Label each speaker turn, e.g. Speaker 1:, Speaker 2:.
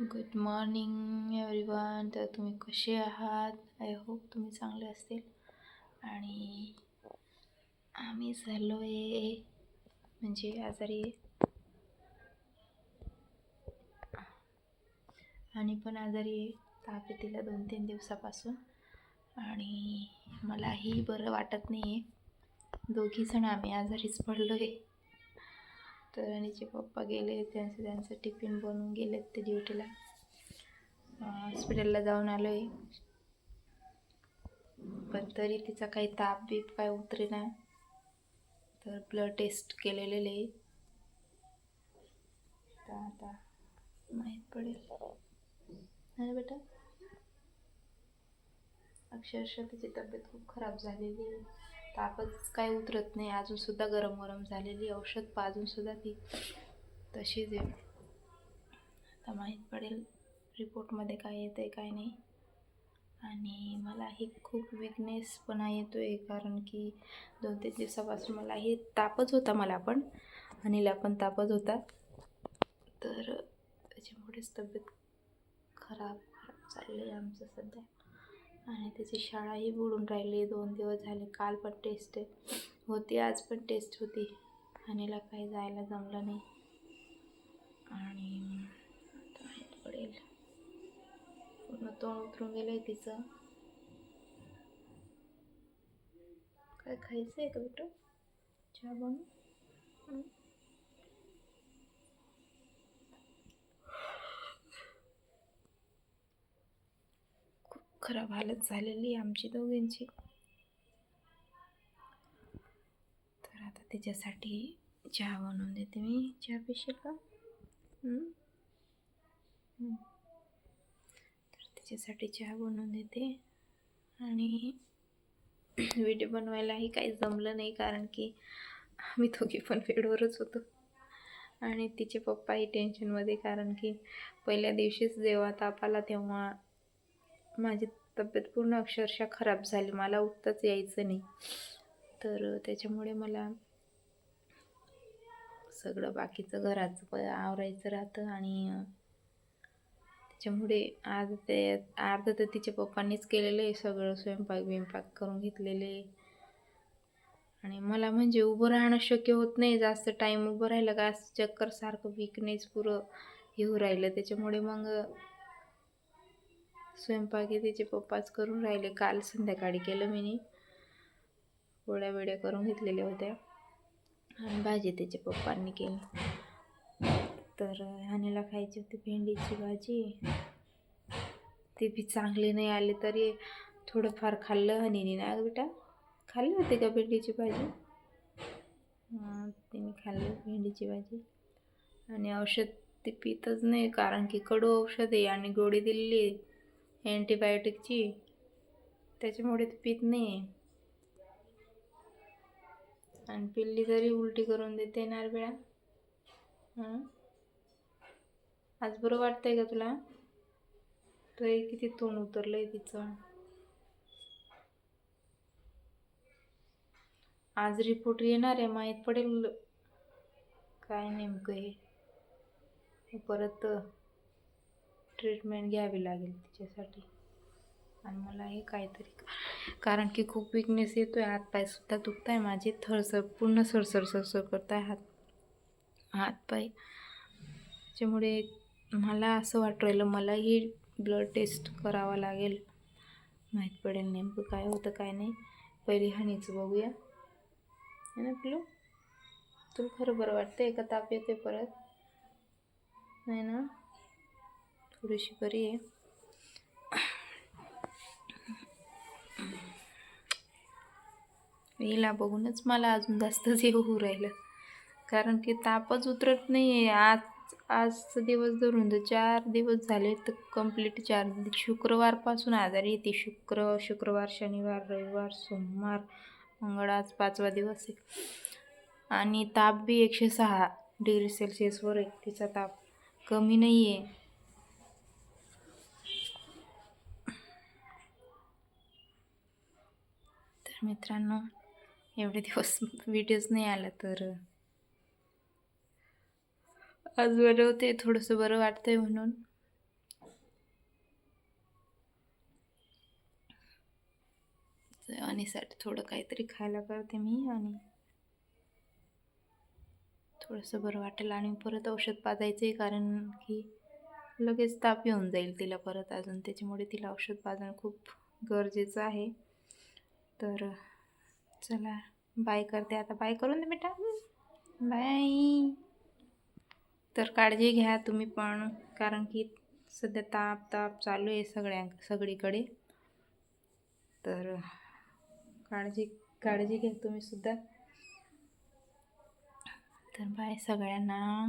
Speaker 1: Good morning everyone तर तुम्ही कसे आहात? आय होप तुम्ही चांगले असतील. आणि आम्ही झालो आहे म्हणजे आजारी आहे. आणि पण आजारी आहे. ताप तिला दोन तीन दिवसापासून. आणि मलाही बरं वाटत नाही आहे दोघीजण आम्ही आजारीच पडलो आहे तर आणिचे पप्पा गेले त्यांचं त्यांचं टिफिन बनवून गेलेत ते ड्युटीला. हॉस्पिटलला जाऊन आलो आहे पण तरी तिचा काही ताप बीप काय उतरेना. तर ब्लड टेस्ट केलेले तर आता माहीत पडेल. नाही बेटा. अक्षरशः तिची तब्येत खूप खराब झालेली आहे. तापच काय उतरत नाही. अजून सुद्धा गरम गरम झालेली औषध पाजून सुद्धा ती तशीच आहे. आता माहीत पडेल रिपोर्टमध्ये काय येतं आहे काय नाही. आणि मला हे खूप विकनेसपणा येतो आहे कारण की दोन तीन दिवसापासून मला हे तापच होता मला पण. अनिला पण तापच होता. तर त्याच्यामुळेच तब्येत खराब खराब चालली आहे आमचं सध्या. आणि त्याची शाळाही बुडून राहिली. दोन दिवस झाले काल पण टेस्ट होती आज पण टेस्ट होती. आणीला काही जायला जमलं नाही. आणि आता माहीत पडेल. पूर्ण तोंड उतरून गेलं आहे तिचं. काय खायचं आहे का बेटो? चहा बनवू खराब हालत झालेली आहे आमची दोघींची. तर आता त्याच्यासाठी चहा बनवून देते मी चहा पिशील. का तर त्याच्यासाठी चहा बनवून देते. आणि व्हिडिओ बनवायलाही काही जमलं नाही कारण की आम्ही दोघी पण बेडवरच होतो. आणि तिचे पप्पाही टेन्शनमध्ये कारण की पहिल्या दिवशीच जेव्हा ताप आला तेव्हा माझी तब्येत पूर्ण अक्षरशः खराब झाली. मला उठताच यायचं नाही. तर त्याच्यामुळे मला सगळं बाकीचं घराचं प आवरायचं राहतं आणि त्याच्यामुळे आज ते अर्ध तर तिच्या पप्पांनीच केलेलं आहे सगळं स्वयंपाक बिंपाक करून घेतलेले. आणि मला म्हणजे उभं राहणं शक्य होत नाही. जास्त टाईम उभं राहिलं का चक्कर सारखं विकनेच पुरं येऊ राहिलं. त्याच्यामुळे मग स्वयंपाकी तिचे पप्पाच करून राहिले. काल संध्याकाळी केलं मी पोळ्या वेड्या करून घेतलेल्या होत्या. आणि भाजी त्याच्या पप्पांनी केली. तर हानीला खायची होती भेंडीची भाजी. ती बी चांगली नाही आली तरी थोडंफार खाल्लं हनीने ना बेटा. खाल्ली होती का भेंडीची भाजी? तिने खाल्ली भेंडीची भाजी. आणि औषध ती पितच नाही कारण की कडू औषध आहे आणि गोळी दिलेली आहे. अँटीबायोटिकची. त्याच्यामुळे ती पित नाही आणि पिल्ली तरी उलटी करून देते येणार वेळा आज बरं वाटतंय का तुला? तरी किती तोंड उतरलंय तिचं. आज रिपोर्ट येणार आहे माहीत पडेल. काय नेमकं हे? परत ट्रीटमेंट घ्यावी लागेल तिच्यासाठी. आणि मला हे काहीतरी कारण की खूप विकनेस येतो आहे हातपायसुद्धा दुखत आहे माझे. थरसर पूर्ण सरसर सरसर करत आहे हात हातपाय त्याच्यामुळे मला असं वाटू राहिलं मलाही ब्लड टेस्ट करावा लागेल. माहीत पडेल नेमकं काय होतं काय नाही. पहिले हानीचं बघूया. है ना पिलो तुला खरं बरं वाटतं का ताप येते परत. नाही ना? थोडीशी बरी आहे. हिला बघूनच मला अजून जास्तच हे होऊ राहिलं. कारण की तापच उतरत नाही आहे आज आजचा दिवस धरून तर चार दिवस झाले तर कंप्लीट चार. शुक्रवारपासून आजारी येते शुक्र शुक्रवार शनिवार रविवार सोमवार मंगळ आज पाचवा दिवस आहे. आणि ताप बी एकशे सहा डिग्री सेल्सिअसवर आहे. तिचा ताप कमी नाही आहे तर मित्रांनो. एवढे दिवस व्हिडिओज नाही आला तर आज बरं होते थोडंसं बरं वाटतंय म्हणून. अनीसाठी थोडं काहीतरी खायला करते मी आणि थोडंसं बरं वाटेल आणि परत औषध पाजायचं आहे कारण की लगेच ताप येऊन जाईल तिला परत अजून. त्याच्यामुळे तिला औषध पाजणं खूप गरजेचं आहे. तर चला बाय करते. आता बाय करून दे बेटा. बाय तर काळजी घ्या तुम्ही पण कारण की सध्या ताप ताप चालू आहे सगळ्या सगळीकडे. तर काळजी काळजी घ्या तुम्ही सुद्धा. तर बाय सगळ्यांना.